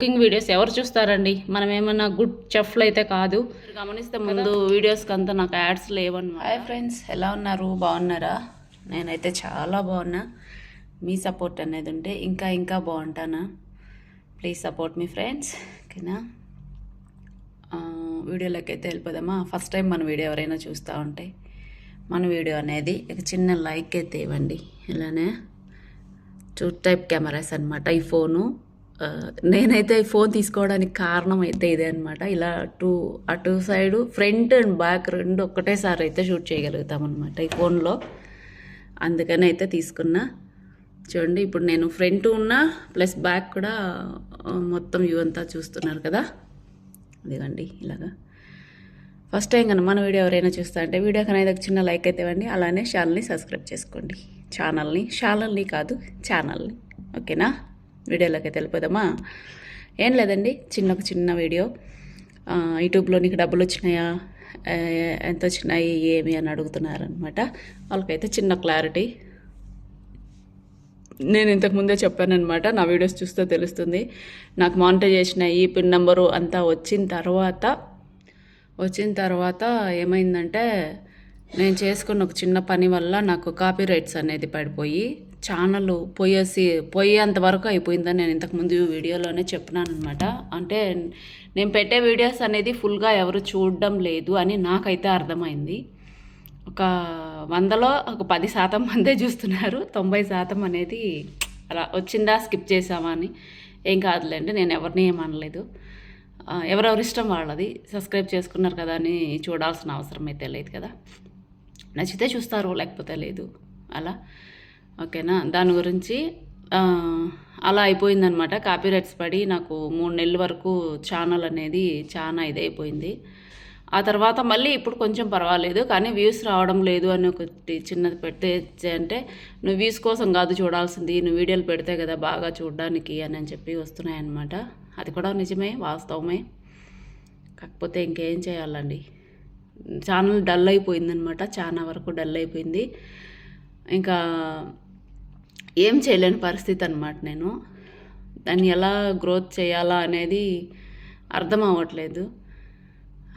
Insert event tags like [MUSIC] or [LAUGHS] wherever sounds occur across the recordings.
Cooking videos ఎవరు చూస్తారండి? మనం ఏమన్నా గుడ్ చెఫ్లు అయితే కాదు. గమనిస్తే ముందు వీడియోస్కి అంతా నాకు యాడ్స్ లేవన్నమాట. హాయ్ ఫ్రెండ్స్ ఎలా ఉన్నారు? బాగున్నారా? నేనైతే చాలా బాగున్నా. మీ సపోర్ట్ అనేది ఉంటే ఇంకా ఇంకా బాగుంటానా? ప్లీజ్ సపోర్ట్ మీ ఫ్రెండ్స్ ఓకేనా? వీడియోలోకి అయితే వెళ్ళిపోదామా? ఫస్ట్ టైం మన వీడియో ఎవరైనా చూస్తూ ఉంటే మన వీడియో అనేది ఒక చిన్న లైక్ అయితే ఇవ్వండి. ఇలానే టూ టైప్ కెమెరాస్ అనమాట ఈ ఫోను నేనైతే ఫోన్ తీసుకోవడానికి కారణం అయితే ఇదే అనమాట ఇలా అటు అటు సైడు ఫ్రంట్ అండ్ బ్యాక్ రెండు ఒక్కటేసారి అయితే షూట్ చేయగలుగుతాం అనమాట ఈ ఫోన్లో. అందుకని అయితే తీసుకున్నా. చూడండి ఇప్పుడు నేను ఫ్రంట్ ఉన్నా ప్లస్ బ్యాక్ కూడా మొత్తం వ్యూ అంతా చూస్తున్నారు కదా. అదిగండి ఇలాగా. ఫస్ట్ టైం కనుక మన వీడియో ఎవరైనా చూస్తా అంటే వీడియో కన్నా ఒక చిన్న లైక్ అయితే ఇవ్వండి. అలానే ఛానల్ని సబ్స్క్రైబ్ చేసుకోండి. ఛానల్ని ఛానల్ని కాదు ఛానల్ని. ఓకేనా? వీడియోలోకి అయితే వెళ్ళిపోదామా? ఏం లేదండి చిన్న ఒక చిన్న వీడియో. యూట్యూబ్లో నీకు డబ్బులు వచ్చినాయా? ఎంత వచ్చినాయి? ఏమి అని అడుగుతున్నారనమాట వాళ్ళకైతే చిన్న క్లారిటీ. నేను ఇంతకు ముందే చెప్పానమాట నా వీడియోస్ చూస్తే తెలుస్తుంది. నాకు మానిటైజేషన్ ఈ పిన్ నెంబరు అంతా వచ్చిన తర్వాత వచ్చిన తర్వాత ఏమైందంటే నేను చేసుకున్న ఒక చిన్న పని వల్ల నాకు కాపీ రైట్స్ అనేది పడిపోయి ఛానల్ పోయేసి పోయేంత వరకు అయిపోయిందని నేను ఇంతకుముందు వీడియోలోనే చెప్పినాను అనమాట అంటే నేను పెట్టే వీడియోస్ అనేది ఫుల్గా ఎవరు చూడడం లేదు అని నాకైతే అర్థమైంది. ఒక వందలో ఒక పది శాతం మందే చూస్తున్నారు. తొంభై శాతం అనేది అలా వచ్చిందా స్కిప్ చేసామా అని ఏం కాదులేండి నేను ఎవరిని ఏమనలేదు ఎవరెవరి ఇష్టం వాళ్ళది సబ్స్క్రైబ్ చేసుకున్నారు కదా అని చూడాల్సిన అవసరం అయితే లేదు కదా. నచ్చితే చూస్తారు లేకపోతే లేదు అలా. ఓకేనా? దాని గురించి అలా అయిపోయిందనమాట కాపీరైట్స్ పడి నాకు మూడు నెలల వరకు ఛానల్ అనేది చాలా ఇదైపోయింది. ఆ తర్వాత మళ్ళీ ఇప్పుడు కొంచెం పర్వాలేదు కానీ వ్యూస్ రావడం లేదు అని ఒకటి చిన్నది పెడితే అంటే నువ్వు వ్యూస్ కోసం కాదు చూడాల్సింది నువ్వు వీడియోలు పెడితే కదా బాగా చూడడానికి అని అని చెప్పి వస్తున్నాయన్నమాట. అది కూడా నిజమే వాస్తవమే. కాకపోతే ఇంకేం చేయాలండి? ఛానల్ డల్ అయిపోయిందనమాట చాలా వరకు డల్ అయిపోయింది. ఇంకా ఏం చేయలేని పరిస్థితి అనమాట నేను. దాన్ని ఎలా గ్రోత్ చేయాలా అనేది అర్థం అవ్వట్లేదు.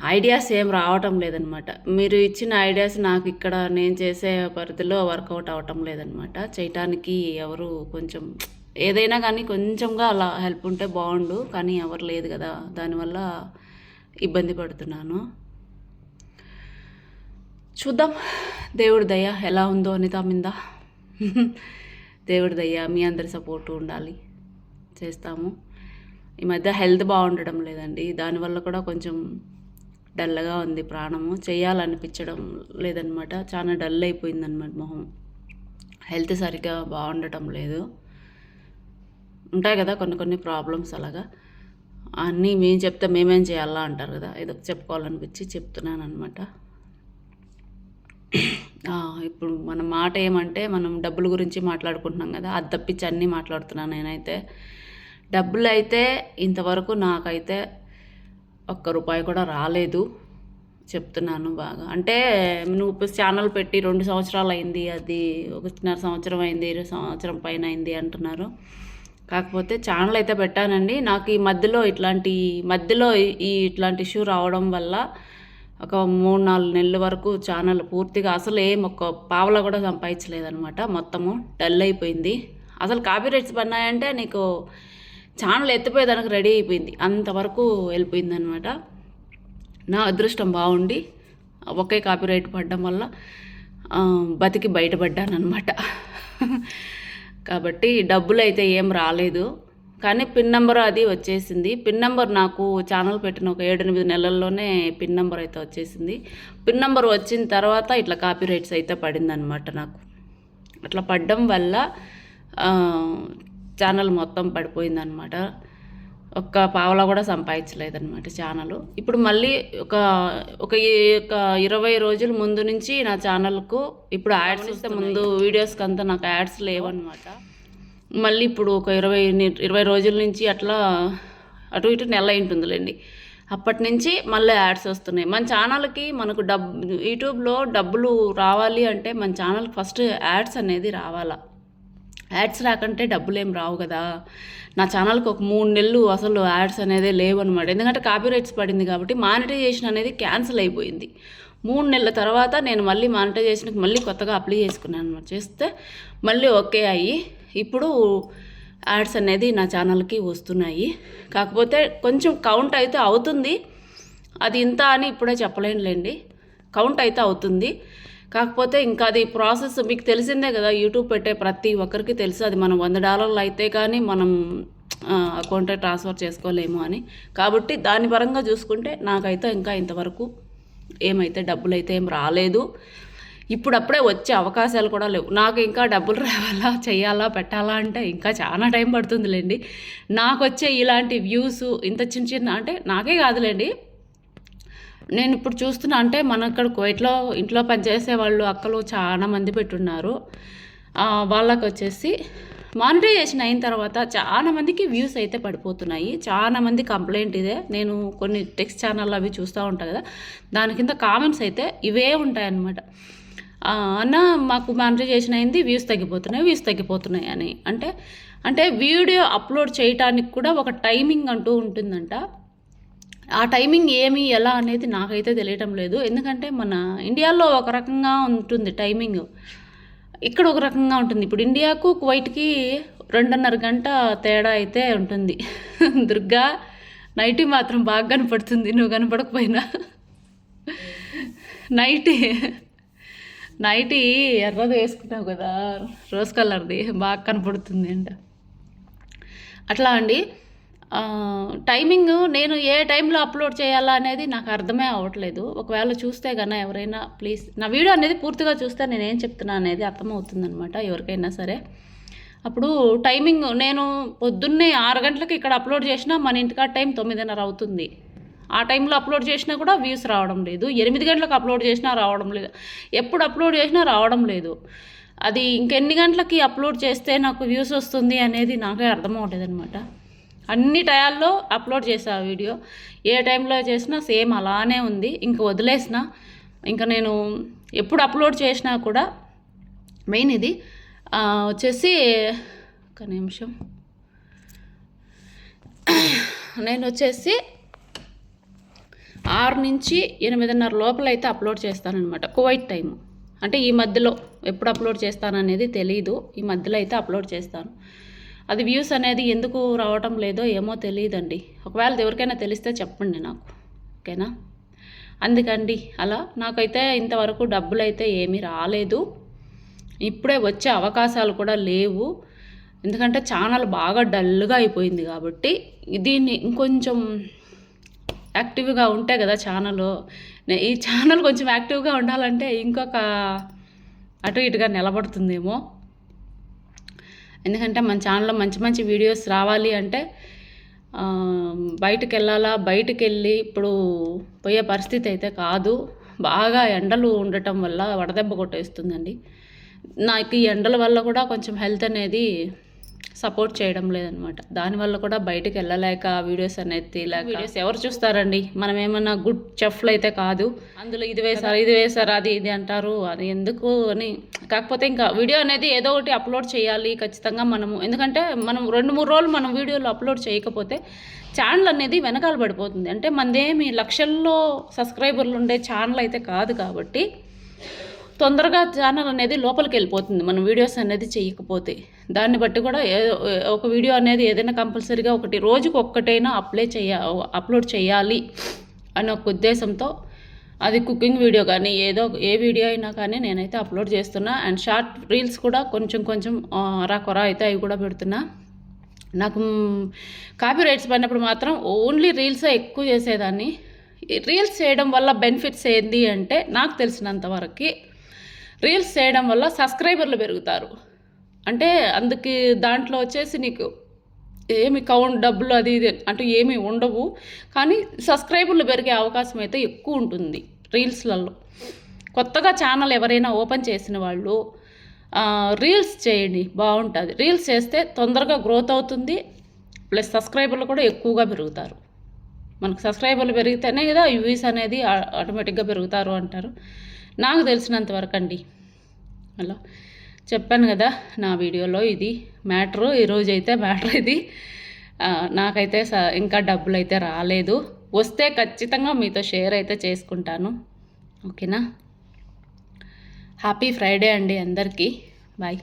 ఐడియాస్ ఏం రావటం లేదనమాట మీరు ఇచ్చిన ఐడియాస్ నాకు ఇక్కడ నేను చేసే పరిధిలో వర్కౌట్ అవ్వటం లేదనమాట చేయటానికి ఎవరు కొంచెం ఏదైనా కానీ కొంచెంగా అలా హెల్ప్ ఉంటే బాగుండు కానీ ఎవరు లేదు కదా. దానివల్ల ఇబ్బంది పడుతున్నాను. చూద్దాం. దేవుడి దయ ఎలా ఉందో అనిత మీద. దేవుడి దయ మీ అందరి సపోర్టు ఉండాలి. చేస్తాము. ఈ మధ్య హెల్త్ బాగుండడం లేదండి. దానివల్ల కూడా కొంచెం డల్గా ఉంది ప్రాణము. చేయాలనిపించడం లేదనమాట. చాలా డల్ అయిపోయిందనమాట మొహం. హెల్త్ సరిగ్గా బాగుండటం లేదు. ఉంటాయి కదా కొన్ని కొన్ని ప్రాబ్లమ్స్ అలాగా. అన్నీ మేము చెప్తే మేమేం చేయాలా అంటారు కదా. ఏదో చెప్పుకోవాలనిపించి చెప్తున్నాను అనమాట ఇప్పుడు మన మాట ఏమంటే మనం డబ్బుల గురించి మాట్లాడుకుంటున్నాం కదా అది తప్పించి అన్నీ మాట్లాడుతున్నాను నేనైతే. డబ్బులు అయితే ఇంతవరకు నాకైతే ఒక్క రూపాయి కూడా రాలేదు చెప్తున్నాను బాగా. అంటే నువ్వు ఇప్పుడు ఛానల్ పెట్టి రెండు సంవత్సరాలు అయింది అది ఒకటిన్నర సంవత్సరం అయింది ఇరవై సంవత్సరం పైన అయింది అంటున్నారు. కాకపోతే ఛానల్ అయితే పెట్టానండి. నాకు ఈ మధ్యలో ఇట్లాంటి మధ్యలో ఈ- ఈ ఇట్లాంటి ఇష్యూ రావడం వల్ల ఒక మూడు నాలుగు నెలల వరకు ఛానల్ పూర్తిగా అసలు ఏం ఒక్క పావలా కూడా సంపాదించలేదనమాట మొత్తము డల్ అయిపోయింది. అసలు కాపీ కాపీరైట్స్ పడినాయంటే నీకు ఛానల్ ఎత్తిపోయేదానికి రెడీ అయిపోయింది. అంతవరకు వెళ్ళిపోయింది అనమాట నా అదృష్టం బాగుండి ఒకే కాపీరైట్ పడడం వల్ల బతికి బయటపడ్డాను అనమాట [LAUGHS] కాబట్టి డబ్బులు అయితే ఏం రాలేదు. కానీ పిన్ నెంబర్ అది వచ్చేసింది. పిన్ నెంబర్ నాకు ఛానల్ పెట్టిన ఒక ఏడెనిమిది నెలల్లోనే పిన్ నెంబర్ అయితే వచ్చేసింది. పిన్ నెంబర్ వచ్చిన తర్వాత ఇట్లా కాపీ రైట్స్ అయితే పడిందనమాట నాకు. అట్లా పడడం వల్ల ఛానల్ మొత్తం పడిపోయిందనమాట ఒక్క పావలా కూడా సంపాదించలేదన్నమాట ఛానల్. ఇప్పుడు మళ్ళీ ఒక ఒక ఒక ఇరవై రోజుల ముందు నుంచి నా ఛానల్కు ఇప్పుడు యాడ్స్ ఇస్తే ముందు వీడియోస్కి అంతా నాకు యాడ్స్ లేవన్నమాట. మళ్ళీ ఇప్పుడు ఒక ఇరవై ఇరవై రోజుల నుంచి అట్లా అటు ఇటు నెల ఉంటుందిలేండి అప్పటి నుంచి మళ్ళీ యాడ్స్ వస్తున్నాయి. మన ఛానల్కి మనకు డబ్ యూట్యూబ్లో డబ్బులు రావాలి అంటే మన ఛానల్కి ఫస్ట్ యాడ్స్ అనేది రావాలా. యాడ్స్ రాకంటే డబ్బులు ఏం రావు కదా. నా ఛానల్కి ఒక మూడు నెలలు అసలు యాడ్స్ అనేది లేవు అనమాట ఎందుకంటే కాపీ రైట్స్ పడింది కాబట్టి మానిటైజేషన్ అనేది క్యాన్సిల్ అయిపోయింది. మూడు నెలల తర్వాత నేను మళ్ళీ మానిటైజేషన్కి మళ్ళీ కొత్తగా అప్లై చేసుకున్నాను అనమాట చేస్తే మళ్ళీ ఓకే అయ్యి ఇప్పుడు యాడ్స్ అనేది నా ఛానల్కి వస్తున్నాయి. కాకపోతే కొంచెం కౌంట్ అయితే అవుతుంది. అది ఇంత అని ఇప్పుడే చెప్పలేనులేండి. కౌంట్ అయితే అవుతుంది. కాకపోతే ఇంకా అది ప్రాసెస్ మీకు తెలిసిందే కదా యూట్యూబ్ పెట్టే ప్రతి ఒక్కరికి తెలుసు. అది మనం వంద డాలర్లు అయితే కానీ మనం అకౌంట్ ట్రాన్స్ఫర్ చేసుకోలేము అని. కాబట్టి దాని పరంగా చూసుకుంటే నాకైతే ఇంకా ఇంతవరకు ఏమైతే డబ్బులు అయితే ఏం రాలేదు. ఇప్పుడప్పుడే వచ్చే అవకాశాలు కూడా లేవు. నాకు ఇంకా డబ్బులు రావాలా చేయాలా పెట్టాలా అంటే ఇంకా చాలా టైం పడుతుందిలేండి. నాకు వచ్చే ఇలాంటి వ్యూస్ ఇంత చిన్న చిన్న అంటే నాకే కాదులేండి. నేను ఇప్పుడు చూస్తున్నా అంటే మన ఇక్కడ కువైట్లో ఇంట్లో పనిచేసే వాళ్ళు అక్కలు చాలా మంది పెట్టున్నారు. వాళ్ళకు వచ్చేసి మానిటైజేషన్ అయిన తర్వాత చాలా మందికి వ్యూస్ అయితే పడిపోతున్నాయి. చాలా మంది కంప్లైంట్ ఇదే. నేను కొన్ని టెక్స్ట్ ఛానల్ అవి చూస్తూ ఉంటాను కదా. దాని కింద కామెంట్స్ అయితే ఇవే ఉంటాయన్నమాట. అన్న మాకు మానిటైజేషన్ అయింది వ్యూస్ తగ్గిపోతున్నాయి వ్యూస్ తగ్గిపోతున్నాయి అని. అంటే అంటే వీడియో అప్లోడ్ చేయటానికి కూడా ఒక టైమింగ్ అంటూ ఉంటుందంట. ఆ టైమింగ్ ఏమి ఎలా అనేది నాకైతే తెలియటం లేదు. ఎందుకంటే మన ఇండియాలో ఒక రకంగా ఉంటుంది టైమింగ్ ఇక్కడ ఒక రకంగా ఉంటుంది. ఇప్పుడు ఇండియాకు కువైట్కి రెండున్నర గంట తేడా అయితే ఉంటుంది. [LAUGHS] దుర్గా నైటీ మాత్రం బాగా కనపడుతుంది. నువ్వు కనపడకపోయినా. నైటీ నైటీ ఎర్రది వేసుకున్నావు కదా రోజ్ కలర్ది బాగా కనపడుతుంది అంట. అట్లా అండి. టైమింగ్ నేను ఏ టైంలో అప్లోడ్ చేయాలా అనేది నాకు అర్థమే అవ్వట్లేదు. ఒకవేళ చూస్తే కన్నా ఎవరైనా ప్లీజ్ నా వీడియో అనేది పూర్తిగా చూస్తే నేను ఏం చెప్తున్నా అనేది అర్థమవుతుందనమాట ఎవరికైనా సరే. అప్పుడు టైమింగ్ నేను పొద్దున్నే ఆరు గంటలకు ఇక్కడ అప్లోడ్ చేసినా మన ఇంటికాడ టైం తొమ్మిదిన్నర అవుతుంది. ఆ టైంలో అప్లోడ్ చేసినా కూడా వ్యూస్ రావడం లేదు. ఎనిమిది గంటలకు అప్లోడ్ చేసినా రావడం లేదు. ఎప్పుడు అప్లోడ్ చేసినా రావడం లేదు. అది ఇంకెన్ని గంటలకి అప్లోడ్ చేస్తే నాకు వ్యూస్ వస్తుంది అనేది నాకే అర్థం అవ్వలేదు అనమాట అన్ని టయాల్లో అప్లోడ్ చేసా ఆ వీడియో. ఏ టైంలో చేసినా సేమ్ అలానే ఉంది. ఇంక వదిలేసిన. ఇంకా నేను ఎప్పుడు అప్లోడ్ చేసినా కూడా మెయిన్ ఇది వచ్చేసి ఒక నిమిషం. నేను వచ్చేసి ఆరు నుంచి ఎనిమిదిన్నర లోపల అయితే అప్లోడ్ చేస్తానమాట కువైట్ టైం అంటే ఈ మధ్యలో ఎప్పుడు అప్లోడ్ చేస్తాననేది తెలియదు ఈ మధ్యలో అయితే అప్లోడ్ చేస్తాను. అది వ్యూస్ అనేది ఎందుకు రావటం లేదో ఏమో తెలియదండి. ఒకవేళ ఎవరికైనా తెలిస్తే చెప్పండి నాకు. ఓకేనా? అందుకండి అలా నాకైతే ఇంతవరకు డబ్బులు అయితే ఏమీ రాలేదు. ఇప్పుడే వచ్చే అవకాశాలు కూడా లేవు. ఎందుకంటే ఛానల్ బాగా డల్గా అయిపోయింది కాబట్టి దీన్ని ఇంకొంచెం యాక్టివ్గా ఉంటే కదా ఛానల్. ఈ ఛానల్ కొంచెం యాక్టివ్గా ఉండాలంటే ఇంకొక అటు ఇటుగా నిలబడుతుందేమో. ఎందుకంటే మన ఛానల్లో మంచి మంచి వీడియోస్ రావాలి అంటే బయటకు వెళ్ళాలా బయటకు వెళ్ళి ఇప్పుడు పోయే పరిస్థితి అయితే కాదు. బాగా ఎండలు ఉండటం వల్ల వడదెబ్బ కొట్టేస్తుందండి. నాకు ఈ ఎండల వల్ల కూడా కొంచెం హెల్త్ అనేది సపోర్ట్ చేయడం లేదనమాట. దానివల్ల కూడా బయటకు వెళ్ళలేక వీడియోస్ అనేది తీయలేక. వీడియోస్ ఎవరు చూస్తారండి? మనం ఏమన్నా గుడ్ చెఫ్లు అయితే కాదు. అందులో ఇది వేశారు ఇది వేశారు అది ఇది అంటారు. అది ఎందుకు అని. కాకపోతే ఇంకా వీడియో అనేది ఏదో ఒకటి అప్లోడ్ చేయాలి ఖచ్చితంగా మనము. ఎందుకంటే మనం రెండు మూడు రోజులు మనం వీడియోలు అప్లోడ్ చేయకపోతే ఛానల్ అనేది వెనకాల పడిపోతుంది. అంటే మనదేమి లక్షల్లో సబ్స్క్రైబర్లు ఉండే ఛానల్ అయితే కాదు కాబట్టి తొందరగా ఛానల్ అనేది లోపలికి వెళ్ళిపోతుంది. మనం వీడియోస్ అనేది చేయకపోతే. దాన్ని బట్టి కూడా ఏదో ఒక వీడియో అనేది ఏదైనా కంపల్సరీగా ఒకటి రోజుకు ఒక్కటైనా అప్లై చేయ అప్లోడ్ చేయాలి అనే ఒక ఉద్దేశంతో అది కుకింగ్ వీడియో కానీ ఏదో ఏ వీడియో అయినా కానీ నేనైతే అప్లోడ్ చేస్తున్నా. అండ్ షార్ట్ రీల్స్ కూడా కొంచెం కొంచెం రా కొర అయితే అవి కూడా పెడుతున్నా. నాకు కాపీ రైట్స్ పడినప్పుడు మాత్రం ఓన్లీ రీల్సే ఎక్కువ చేసేదాన్ని. ఈ రీల్స్ చేయడం వల్ల బెనిఫిట్స్ ఏంటి అంటే నాకు తెలిసినంత వరకు రీల్స్ చేయడం వల్ల సబ్స్క్రైబర్లు పెరుగుతారు. అంటే అందుకు దాంట్లో వచ్చేసి నీకు ఏమి కౌంట్ డబ్బులు అది ఇది అంటూ ఏమీ ఉండవు. కానీ సబ్స్క్రైబర్లు పెరిగే అవకాశం అయితే ఎక్కువ ఉంటుంది రీల్స్లలో. కొత్తగా ఛానల్ ఎవరైనా ఓపెన్ చేసిన వాళ్ళు రీల్స్ చేయండి బాగుంటుంది. రీల్స్ చేస్తే తొందరగా గ్రోత్ అవుతుంది ప్లస్ సబ్స్క్రైబర్లు కూడా ఎక్కువగా పెరుగుతారు. మనకు సబ్స్క్రైబర్లు పెరిగితేనే కదా వ్యూస్ అనేది ఆటోమేటిక్గా పెరుగుతారు అంటారు. నాకు తెలిసినంత వరకు అండి. అలా చెప్పాను కదా నా వీడియోలో ఇది మ్యాటరు ఈరోజు అయితే మ్యాటర్ ఇది. నాకైతే స- ఇంకా డబ్బులు అయితే రాలేదు. వస్తే ఖచ్చితంగా మీతో షేర్ అయితే చేసుకుంటాను. ఓకేనా? హ్యాపీ ఫ్రైడే అండి అందరికీ. బాయ్.